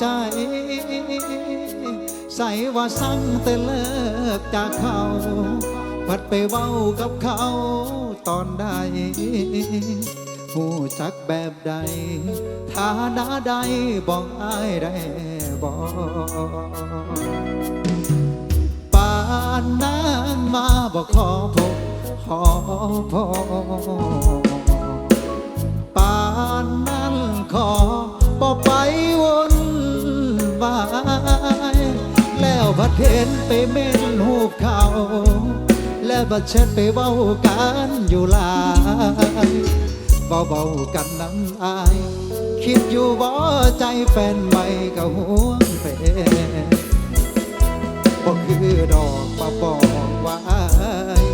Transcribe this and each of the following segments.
ใจ ใส่ว่าสั่งแต่เลิกจากเขา พัดไปเว้ากับเขาตอนใดหูจักแบบใดฐานะใดบอกอายได้บอกป่านนั้นมาบอกขอพบขอพบป่านนั้นขอปอไป เห็นไปเม่นหูเขา แล้วบัดเช็ดไปเว้ากันอยู่หลายเบาๆกันน้ำอาย คิดอยู่บ่ใจแฟนใหม่ก็ห่วงแฟนบ่คือดอกมาบอกว่าอาย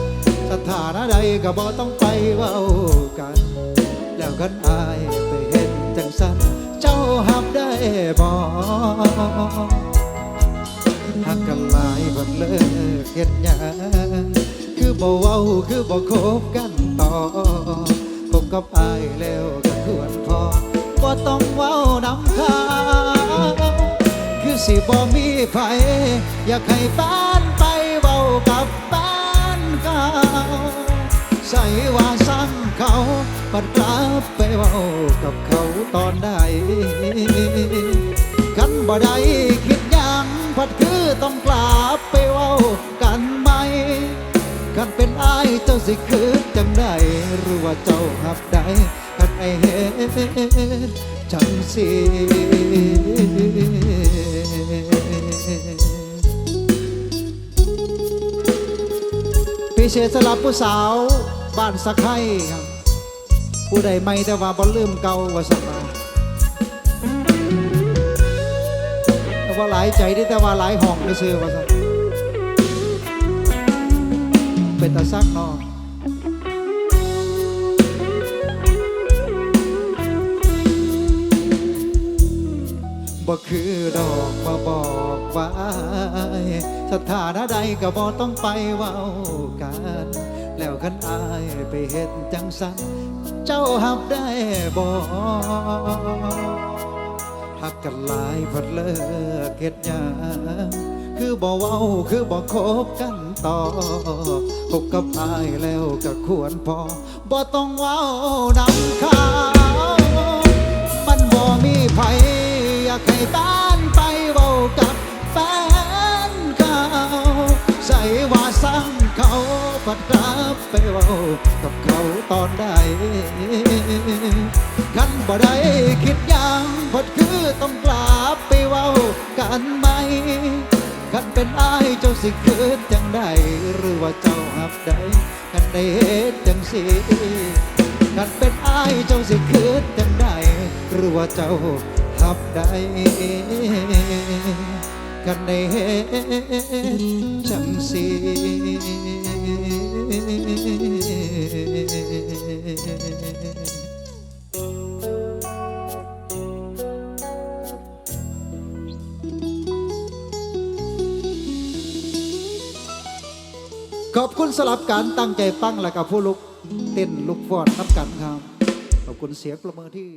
สถานะใดก็บ่ต้องไปเว้ากัน แล้วกันอายไปเห็นจังสันเจ้าหับได้บ่หัก ลายบ่เลิกเฮ็ดหยังคือบ่เว้าคือบ่คบกันต่อคบกับอายแล้วก็ควรพอบ่ต้องเว้านำข้างคือสิบ่มีไผอยากให้บ้านไปเว้ากับบ้านเก่าใส่ว่าซ้ำเขาปัดกลับไปเว้ากับเขาตอนใดกันบ่ได้คิดยังพัดคือต้องกลับ กันเป็นอายเจ้าสิคือจังได้หรือว่าเจ้าหับได้กันไอเห็นจังสิพิเศษสำหรับผู้สาวบ้านสักไข่ครับผู้ใดไม่แต่ว่าบ่ลืมเก่าว่าสักมาแต่ว่าหลายใจได้แต่ว่าหลายห้องได้ซื้อว่าสัก เป็นตาซักนอบ่คือดอกมาบอกว่าสถานะใดก็บ่ต้องไปเว้ากัน แล้วคันอายไปเห็นจังสันเจ้าหับได้บ่หักกันหลายพัดเลิกเฮ็ดหยังคือบ่เว้าคือบ่คบกัน ต่อคบกับอายแล้วก็ควรพอบ่ต้องว้าวนำข้าวมันบ่มีไผอยากให้บ้านไปเว้ากับแฟนเก่าใส่ว่าสั่งเขาพัดกลับไปเว้ากับเขาตอนใดกันบ่ได้คิดยังพดคือต้องกลับไปเว้ากัน กันเป็นอายเจ้าสิคืนจังได้หรือว่าเจ้าหับได้กันได้เหตุจังสิกันเป็นอายเจ้าสิคืนจังได้หรือว่าเจ้าหับได้กันได้เหตุจังสิ ขอบคุณสลับการตั้งใจฟังและกับผู้ลุกเต้นลุกฟอดนับกันครับ ขอบคุณเสียงประเมินที่